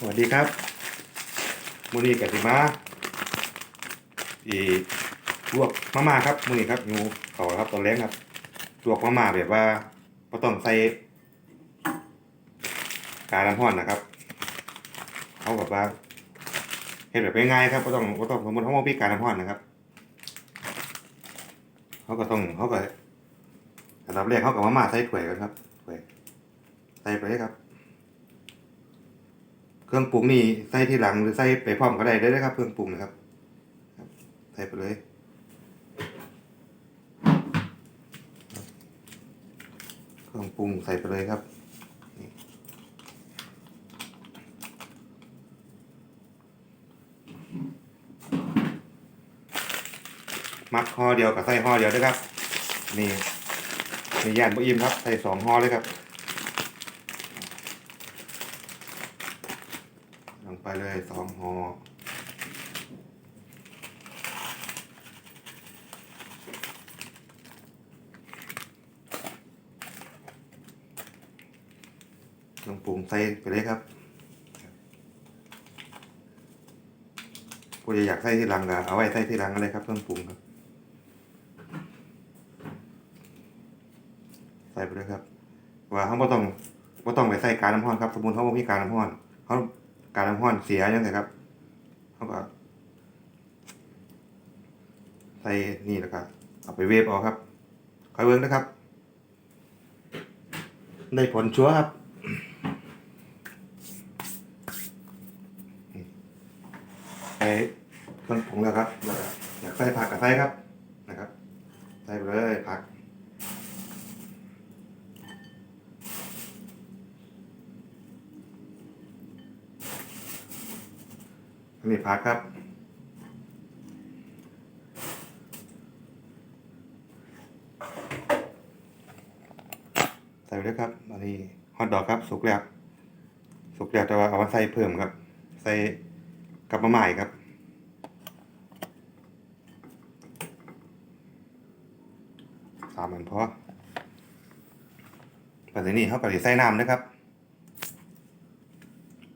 สวัสดีครับมูนีกับสิมาอีลวกมาม่าครับมูนีครับอยู่เขาครับตอนแรกครับลวกมาม่าแบบว่าก็ต้องใส่กาน้ำห้อนนะครับเขาแบบว่าเห็นแบบง่ายๆครับก็ต้องก็ต้องสมมติเขาบอกพี่กาน้ำห้อนนะครับเขาก็ต้องเขาก็อันดับแรกเขากับมาม่าใส่ถ้วยกันครับถ้วยใส่ไปเลยครับ เครื่องปรุงนี่ใส่ที่หลังหรือใส่ไปพร้อมก็ได้ได้เลยครับ เครื่องปรุงนะครับใส่ไปเลยเครื่องปรุงใส่ไปเลยครับมักห่อเดียวกับใส่ห่อเดียวด้วยครับ นี่นี่ย่านบะอิมครับ ใส่สองห่อเลยครับ ลง ไปเลยสองห่อเครื่องปรุงใส่ไปเลยครับผู้ใดอยากใส่ที่หลังก็เอาไว้ใส่ที่หลังก็เลยครับเครื่องปรุงครับ ใส่ไปเลยครับ ว่าเขาไม่ต้องไม่ต้องไปใส่การน้ำร้อนครับ สมมติเขาไม่มีการน้ำร้อนเขา การน้ำร้อนเสียยังไงครับเขาก็ใส่นี่แล้วก็เอาไปเวฟเอาครับคอยเวิร์กนะครับ ได้ผลชัวร์ครับใส่เครื่องปรุงแล้วครับแล้วอยากใส่ผักก็ใส่ครับนะครับ ใส่ไปเลยผัก อันนี้พักครับ ใส่ไปเลยครับ อันนี้ฮอทดอกครับ สุกแล้ว สุกแล้วแต่ว่าเอามาใส่เพิ่มครับ ใส่กับมะม่ครับสามอันพอปัจจุบันนี้เขาก็จะใส่น้ำนะครับ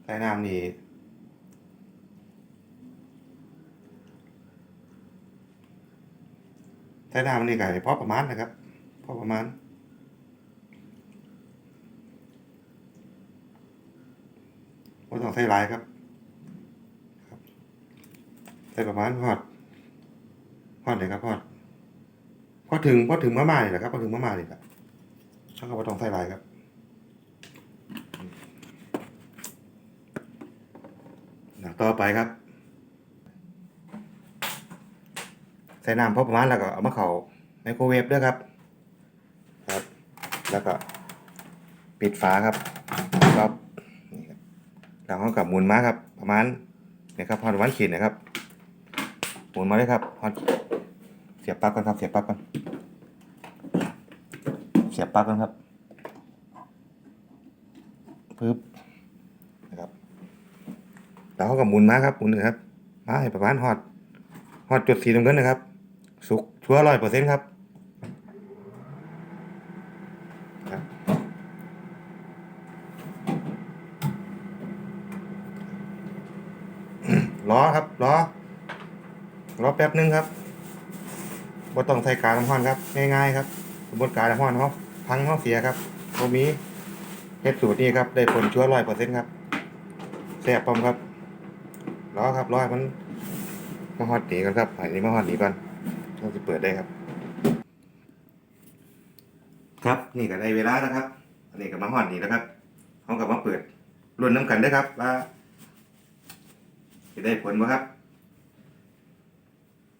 ใส่น้ำนี่ ใช้น้ำนี่ก็พอประมาณนะครับ พอประมาณไม่ต้องใส่ลายครับใส่ประมาณพอดพอดเลยครับพอดพอถึงพอถึงมะม่าเลยแหละครับพอถึงมะม่าเลยครับถ้าก็ไม่ต้องใส่ลายครับต่อไปครับ ใส่น้ำพอประมาณแล้วก็เอามาเข้าไมโครเวฟด้วยครับ ครับ แล้วก็ปิดฝาครับครับนี่ครับแล้วก็กับหมุนมาครับ ประมาณเนี่ยครับพอประมาณขีดนะครับหมุนมาเลยครับพอเสียบปลั๊กก่อนครับ เสียบปลั๊กก่อนเสียบปลั๊กก่อนครับปึ๊บนะครับแล้วก็กับหมุนมาครับหมุนนะครับมาให้ประมาณฮอดฮอตจุดสีน้ำเงินนะครับ สุกชัวร้อยเปอร์เซ็นต์ครับครับรอครับรอรอแป๊บนึงครับบ่ต้องใส่กาน้ำร้อนครับ ง่ายๆครับสมมติกาน้ำร้อนเขาพังเขาเสียครับตรงนี้เฮ็ดสูตรนี้ครับ ได้ผลชัวร้อยเปอร์เซ็นต์ครับแซ่บพร้อมครับรอครับรอมันมาฮอดหนีกันครับอันนี้มาฮอดหนีก่อ นเราจะเปิดได้ครับ ครับนี่ก็ได้เวลาแล้วครับ อันนี้ก็มาฮอดนีแล้วครับเขากับมาเปิดรุ่นน้ำกันได้อครับว่าจะได้ผลบ่ครับ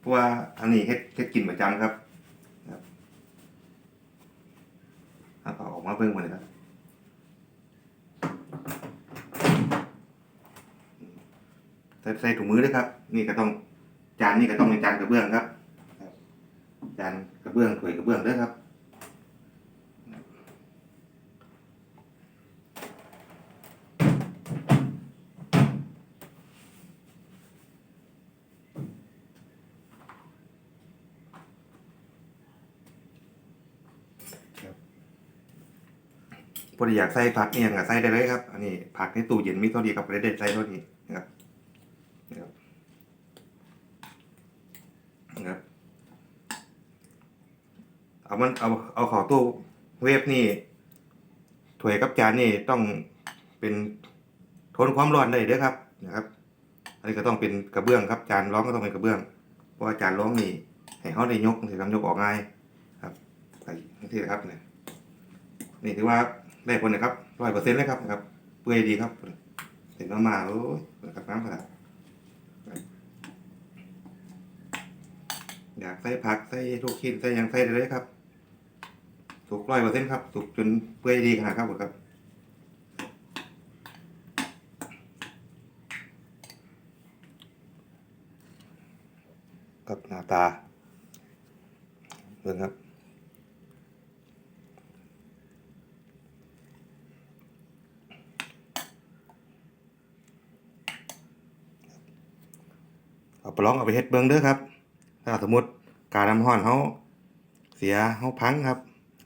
เพราะว่าอันนี้เฮ็ดเฮ็ดกินประจำครับครับเอาออกมาเบิ่งมาเลยครับใส่ใส่ถุงมือด้วยครับ นี่ก็ต้องจานนี่ก็ต้องเป็นจานกระเบื้องครับ จานกระเบื้องถ้วยกระเบื้องด้วยครับครับพอดีอยากใส่ผักเนี่ยก็ใส่ได้เลยครับ อันนี้ผักในตู้เย็นมีเท่าดีครับเลยได้ใส่เท่านี้นะครับนะครับนะครับ เอามันเอาเอาขอตู้เวฟนี่ถ้วยกับจานนี่ต้องเป็นทนความร้อนได้เด้อครับนะครับ อันนี้ก็ต้องเป็นกระเบื้องครับจานร้องก็ต้องเป็นกระเบื้อง เพราะว่าจานร้องนี่ให้เขาได้ยกถือคำยกออกง่ายครับไปที่นะครับเนี่ยนี่ถือว่าได้ผลนะครับร้อยเปอร์เซ็นต์เลยครับนะครับเปื่อยดีครับเห็นมามาโอ้ยนะครับน้ำขนาดอยากใส่ผักใส่ทุกชิ้นใส่ยังใส่ได้เลยครับ สุกร้อยเปอร์เซ็นต์ครับ สุกจนเปื่อยดีขนาดครับผมครับกับหน้าตาเบิ่งครับเอาไปลองเอาไปเฮ็ดเบิ่งเด้อครับ ถ้าสมมติการน้ำร้อนเขาเสียเขาพังครับ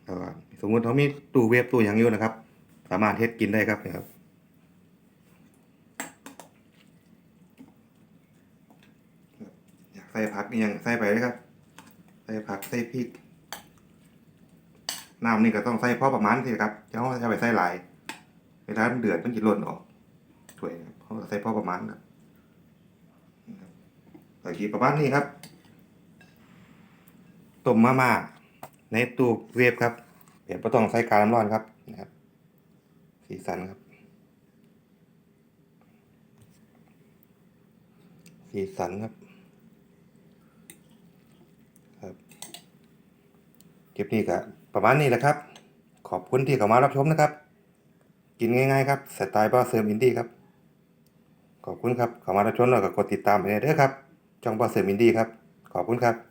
แล้วก็สมมุติเขามีตู้เวฟตู้หยังอยู่นะครับ สามารถเฮ็ดกินได้ครับนี่ครับอยากใส่ผักนี่ยังใส่ไปเลยครับ ใส่ผักใส่พริกน้ำนี่ก็ต้องใส่พอประมาณสิครับจะเอาจะไปใส่หลายเวลาเดือดมันจะหล่นออกถ้วยครับเขาใส่พอประมาณครับนะครับใส่กี่ประมาณนี้ครับต้มมาม่า ในตู้เวฟครับเดี๋ยวไม่ต้องใส่การน้ำร้อนครับนะครับ สีสันครับ สีสันครับครับคลิปนี้ก็ประมาณนี้แหละครับ ขอบคุณที่เข้ามารับชมนะครับ กินง่ายๆครับสไตล์บ้าเสริมอินดี้ครับขอบคุณครับเข้ามารับชมแล้วก็กดติดตามไปเด้อครับช่องบ้าเสริมอินดี้ครับขอบคุณครับ